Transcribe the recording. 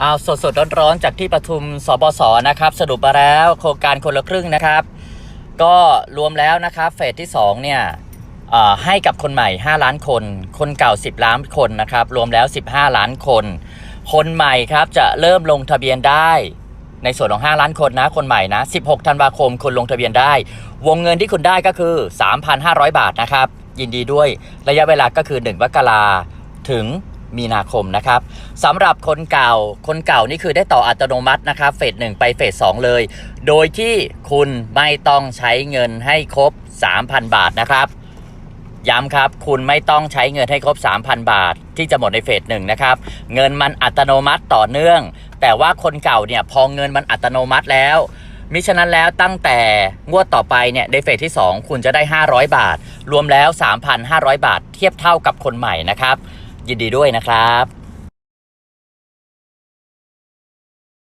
เอาสดสดๆร้อนๆจากที่ประชุมสบสนะครับ สรุปมาแล้วโครงการคนละครึ่งนะครับ ก็รวมแล้วนะครับเฟสที่2เนี่ยให้กับคนใหม่ 5 ล้านคน คนเก่า 10 ล้านคนนะครับ รวมแล้ว 15 ล้านคน คนใหม่ครับจะเริ่มลงทะเบียนได้ ในส่วนของ 5 ล้านคนนะ คนใหม่นะ 16 ธันวาคมคุณลงทะเบียนได้ วงเงินที่คุณได้ก็คือ 3,500 บาทนะครับ ยินดีด้วยระยะเวลาก็คือ 1มกราถึง มีนาคมนะครับสำหรับคนเก่า คนเก่านี่คือได้ต่ออัตโนมัตินะครับ เฟสหนึ่งไปเฟสสองเลย โดยที่คุณไม่ต้องใช้เงินให้ครบ 3,000 บาทนะครับย้ำครับ คุณไม่ต้องใช้เงินให้ครบ 3,000 บาท ที่จะหมดในเฟสหนึ่งนะครับ เงินมันอัตโนมัติต่อเนื่อง แต่ว่าคนเก่าเนี่ยพอเงินมันอัตโนมัติแล้ว มิฉะนั้นแล้วตั้งแต่งวดต่อไปเนี่ยในเฟสที่ 2 คุณจะได้ 500 บาท รวมแล้ว 3,500 บาท เทียบเท่ากับคนใหม่นะครับ ยินดีด้วยนะครับ